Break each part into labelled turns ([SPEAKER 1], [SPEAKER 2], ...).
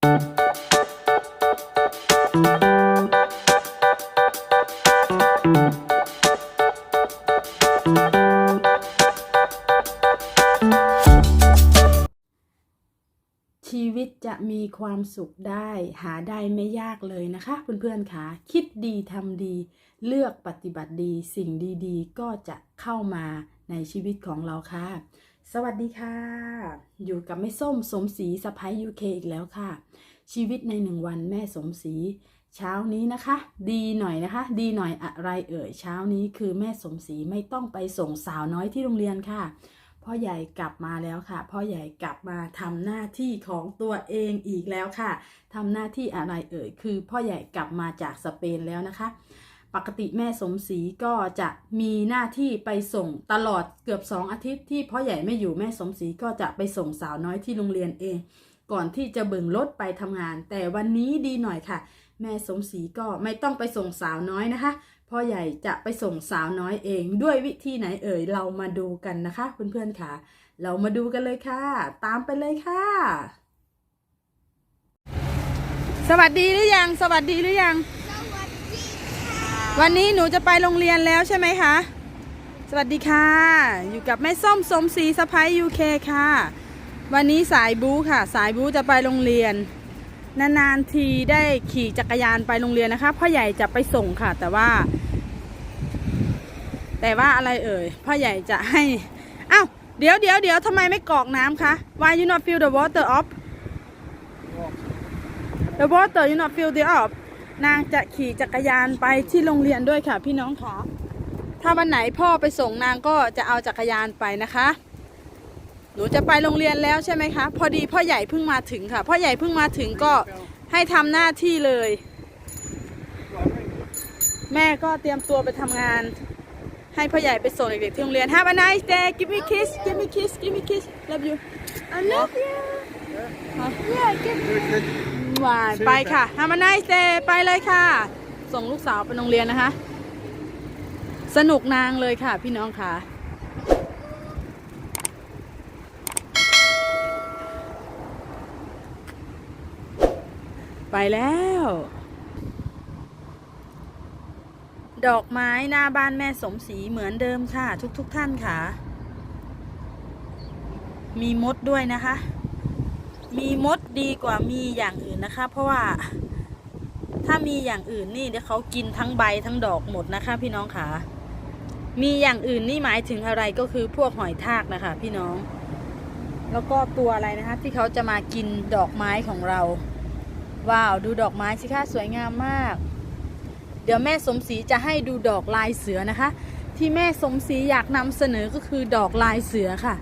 [SPEAKER 1] ชีวิตจะมีความสุขได้หาได้ไม่ยากเลยนะคะ เพื่อนๆค่ะคิดดีทำดี เลือกปฏิบัติดีสิ่งดีๆ ก็จะเข้ามาในชีวิตของเราค่ะ สวัสดีค่ะ อยู่กับแม่ส้มสมศรีสะพ้ายยูเคอีกแล้วค่ะ ชีวิตในหนึ่งวันแม่สมศรีเช้านี้นะคะ ดีหน่อยนะคะ ดีหน่อยอะไรเอ่ยเช้านี้คือแม่สมศรีไม่ต้องไปส่งสาวน้อยที่โรงเรียนค่ะพ่อใหญ่กลับมาแล้วค่ะพ่อใหญ่กลับมาทำหน้าที่ของตัวเองอีกแล้วค่ะทำหน้าที่อะไรเอ่ยคือพ่อใหญ่กลับมาจากสเปนแล้วนะคะ ปกติแม่สมศรีก็จะมีหน้าที่ไปส่งตลอดเกือบสองอาทิตย์ที่พ่อใหญ่ไม่อยู่แม่สมศรีก็จะไปส่งสาวน้อยที่โรงเรียนเอง ก่อนที่จะเบิ่งรถไปทำงาน แต่วันนี้ดีหน่อยค่ะ แม่สมศรีก็ไม่ต้องไปส่งสาวน้อยนะคะพ่อใหญ่จะไปส่งสาวน้อยเองด้วยวิธีไหนเอ่ยเรามาดูกันนะคะเพื่อนๆค่ะ เรามาดูกันเลยค่ะ ตามไปเลยค่ะ สวัสดีหรือยัง สวัสดีหรือยัง วันนี้หนูจะไปโรงเรียนแล้วใช่ไหมคะ สวัสดีค่ะ อยู่กับแม่ส้มสมศรีสะพายยูเคค่ะ วันนี้สายบู๊ค่ะ สายบู๊จะไปโรงเรียน นานๆทีได้ขี่จักรยานไปโรงเรียนนะคะ พ่อใหญ่จะไปส่งค่ะ แต่ว่า แต่ว่าอะไรเอ่ย พ่อใหญ่จะให้อ้าวเดี๋ยวเดี๋ยวเดี๋ยวทำไมไม่กรอกน้ำคะ Why you not fill the water up the water you not fill the up นางจะขี่จักรยานไปที่โรงเรียนด้วยค่ะ พี่น้องคะถ้าวันไหนพ่อไปส่งนางก็จะเอาจักรยานไปนะคะ หนูจะไปโรงเรียนแล้วใช่ไหมคะ พอดีพ่อใหญ่เพิ่งมาถึงค่ะ พ่อใหญ่เพิ่งมาถึงก็ให้ทำหน้าที่เลย แม่ก็เตรียมตัวไปทำงาน ให้พ่อใหญ่ไปส่งเด็กๆที่โรงเรียน Have a nice day give me kiss give me kiss give me kiss love you
[SPEAKER 2] I love you. Yeah, give me.
[SPEAKER 1] หวานไปค่ะ Have a nice day ไปเลยค่ะ ส่งลูกสาวไปโรงเรียนนะคะ สนุกนางเลยค่ะ พี่น้องค่ะ ไปแล้ว ดอกไม้หน้าบ้านแม่สมศรีเหมือนเดิมค่ะ ทุกๆทท่านค่ะ มีมดด้วยนะคะ มีมดดีกว่ามีอย่างอื่นนะคะ เพราะว่าถ้ามีอย่างอื่นนี่เดี๋ยวเขากินทั้งใบทั้งดอกหมดนะคะ พี่น้องค่ะ มีอย่างอื่นนี่หมายถึงอะไรก็คือพวกหอยทากนะคะ พี่น้อง แล้วก็ตัวอะไรนะคะ ที่เขาจะมากินดอกไม้ของเรา ว้าวดูดอกไม้สิคะสวยงามมาก เดี๋ยวแม่สมศรีจะให้ดูดอกลายเสือนะคะ ที่แม่สมศรีอยากนำเสนอก็คือดอกลายเสือค่ะ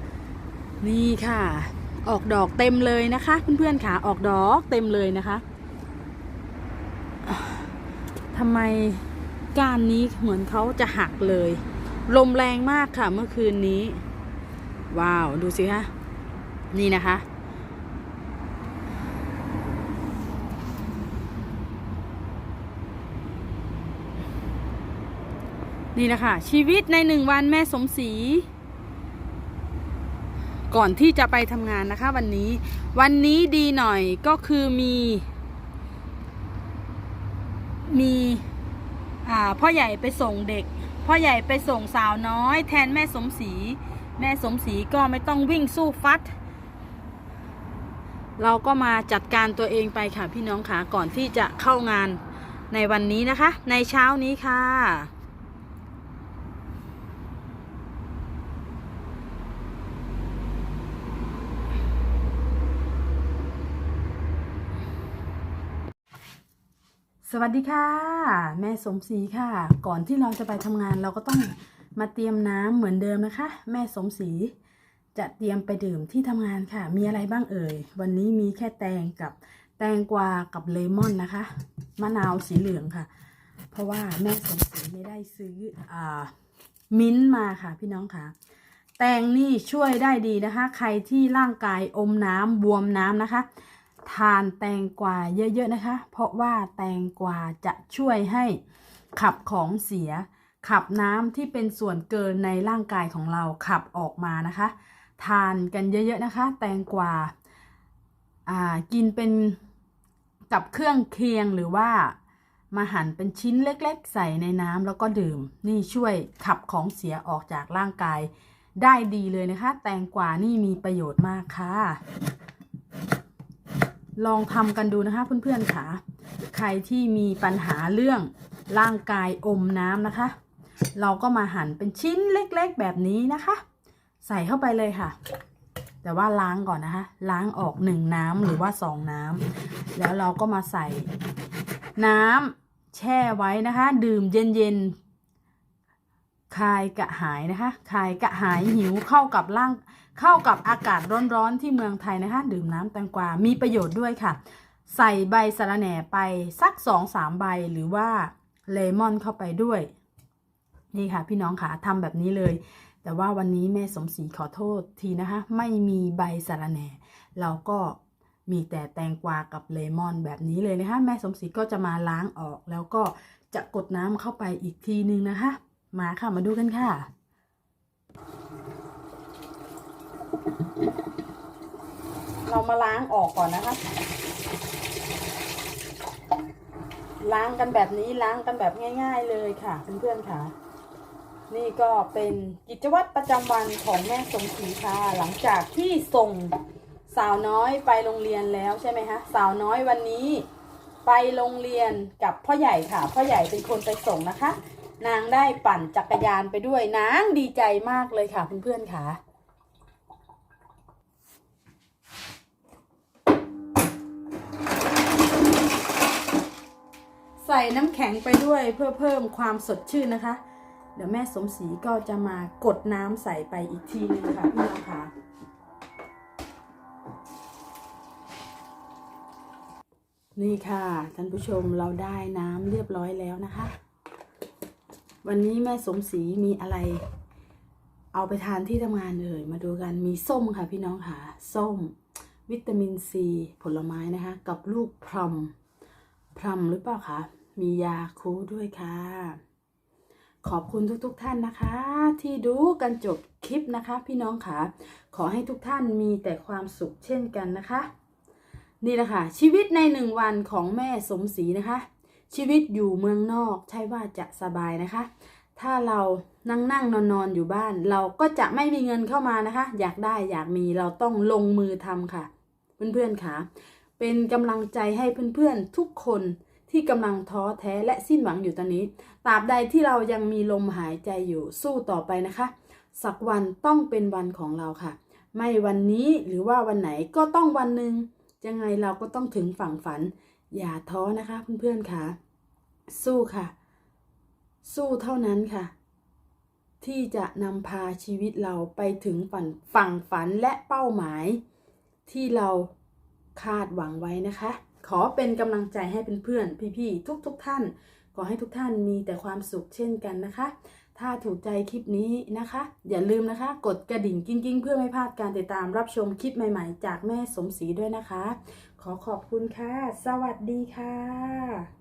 [SPEAKER 1] นี่ค่ะ ออกดอกเต็มเลยนะคะ เพื่อนๆค่ะออกดอกเต็มเลยนะคะทำไมก้านนี้เหมือนเขาจะหักเลย ลมแรงมากค่ะเมื่อคืนนี้ ว้าว ดูสิคะนี่นะคะ นี่นะคะ ชีวิตในหนึ่งวันแม่สมศรี ก่อนที่จะไปทำงานนะคะวันนี้ วันนี้ดีหน่อยก็คือมี มีพ่อใหญ่ไปส่งเด็ก พ่อใหญ่ไปส่งสาวน้อย แทนแม่สมศรีแม่สมศรีก็ไม่ต้องวิ่งสู้ฟัด เราก็มาจัดการตัวเองไปค่ะพี่น้องค่ะก่อนที่จะเข้างานในวันนี้นะคะ ในเช้านี้ค่ะ สวัสดีค่ะ แม่สมศรีค่ะ ก่อนที่เราจะไปทำงานเราก็ต้องมาเตรียมน้ำเหมือนเดิมนะคะ แม่สมศรีจะเตรียมไปดื่มที่ทำงานค่ะ มีอะไรบ้างเอ่ย วันนี้มีแค่แตงกับแตงกวากับเลมอนนะคะ มะนาวสีเหลืองค่ะ เพราะว่าแม่สมศรีไม่ได้ซื้ออ่ามิ้นท์มาค่ะพี่น้องค่ะ แตงนี่ช่วยได้ดีนะคะ ใครที่ร่างกายอมน้ำบวมน้ำนะคะ ทานแตงกวาเยอะๆนะคะ เพราะว่าแตงกวาจะช่วยให้ขับของเสีย ขับน้ำที่เป็นส่วนเกินในร่างกายของเราขับออกมานะคะ ทานกันเยอะๆนะคะ แตงกวาอ่ากินเป็นกับเครื่องเคียงหรือว่ามาหั่นเป็นชิ้นเล็กๆ ใส่ในน้ำแล้วก็ดื่ม นี่ช่วยขับของเสียออกจากร่างกายได้ดีเลยนะคะ แตงกวานี่มีประโยชน์มากค่ะ ลองทำกันดูนะคะเพื่อนๆค่ะ ใครที่มีปัญหาเรื่องร่างกายอมน้ำนะคะ เราก็มาหั่นเป็นชิ้นเล็กๆแบบนี้นะคะ ใส่เข้าไปเลยค่ะ แต่ว่าล้างก่อนนะคะ ล้างออกหนึ่งน้ำหรือว่าสองน้ำแล้วเราก็มาใส่น้ำแช่ไว้นะคะ ดื่มเย็นๆ คลายกระหายนะคะคลายกระหายหิวเข้ากับร่างเข้ากับอากาศร้อนๆที่เมืองไทยนะคะ ดื่มน้ำแตงกวา มีประโยชน์ด้วยค่ะ ใส่ใบสะระแหน่ไปสักสองสามใบหรือว่าเลมอนเข้าไปด้วย นี่ค่ะ พี่น้องค่ะทำแบบนี้เลย แต่ว่าวันนี้แม่สมศรีขอโทษทีนะคะ ไม่มีใบสะระแหน่ เราก็มีแต่แตงกวากับเลมอนแบบนี้เลยนะคะ แม่สมศรีก็จะมาล้างออกแล้วก็จะกดน้ำเข้าไปอีกทีนึงนะคะ มาค่ะ มาดูกันค่ะ เรามาล้างออกก่อนนะคะ ล้างกันแบบนี้ล้างกันแบบง่าย ๆเลยค่ะเพื่อนๆค่ะ นี่ก็เป็นกิจวัตรประจำวันของแม่สมศรีค่ะ หลังจากที่ส่งสาวน้อยไปโรงเรียนแล้วใช่ไหมคะสาวน้อยวันนี้ไปโรงเรียนกับพ่อใหญ่ค่ะ พ่อใหญ่เป็นคนไปส่งนะคะ นางได้ปั่นจักรยานไปด้วยนางดีใจมากเลยค่ะเพื่อนๆค่ะใส่น้ำแข็งไปด้วยเพื่อเพิ่มความสดชื่นนะคะ เดี๋ยวแม่สมศรีก็จะมากดน้ำใส่ไปอีกทีนึงค่ะพี่น้องค่ะ นี่ค่ะท่านผู้ชมเราได้น้ำเรียบร้อยแล้วนะคะ วันนี้แม่สมศรีมีอะไร เอาไปทานที่ทำงานเลย มาดูกันมีส้มค่ะพี่น้องค่ะ ส้ม วิตามินซี ผลไม้นะคะ กับลูกพรอมพรำหรือเปล่าคะมียาคูด้วยค่ะ ขอบคุณทุกๆทท่านนะคะ ที่ดูกันจบคลิปนะคะ พี่น้องค่ะ ขอให้ทุกท่านมีแต่ความสุขเช่นกันนะคะ นี่แหละค่ะชีวิตในหนึ่งวันของแม่สมศรีนะคะ ชีวิตอยู่เมืองนอกใช่ว่าจะสบายนะคะ ถ้าเรานั่งนั่งนอนนอนอยู่บ้าน เราก็จะไม่มีเงินเข้ามานะคะ อยากได้อยากมีเราต้องลงมือทำค่ะ เพื่อนๆค่ะ เป็นกำลังใจให้เพื่อนๆทุกคนที่กำลังท้อแท้และสิ้นหวังอยู่ตอนนี้ ตราบใดที่เรายังมีลมหายใจอยู่สู้ต่อไปนะคะ สักวันต้องเป็นวันของเราค่ะ ไม่วันนี้หรือว่าวันไหนก็ต้องวันหนึ่งยังไงเราก็ต้องถึงฝั่งฝัน อย่าท้อนะคะเพื่อนๆค่ะ สู้ค่ะ สู้เท่านั้นค่ะ ที่จะนำพาชีวิตเราไปถึงฝันฝั่งฝันและเป้าหมาย ที่เราคาดหวังไว้นะคะ ขอเป็นกำลังใจให้เพื่อนๆพี่ๆทุกๆทท่าน ขอให้ทุกท่านมีแต่ความสุขเช่นกันนะคะ ถ้าถูกใจคลิปนี้นะคะ อย่าลืมนะคะ กดกระดิ่งกิ้งๆ เพื่อไม่พลาดการติดตามรับชมคลิปใหม่ๆ จากแม่สมศรีด้วยนะคะ ขอขอบคุณค่ะ สวัสดีค่ะ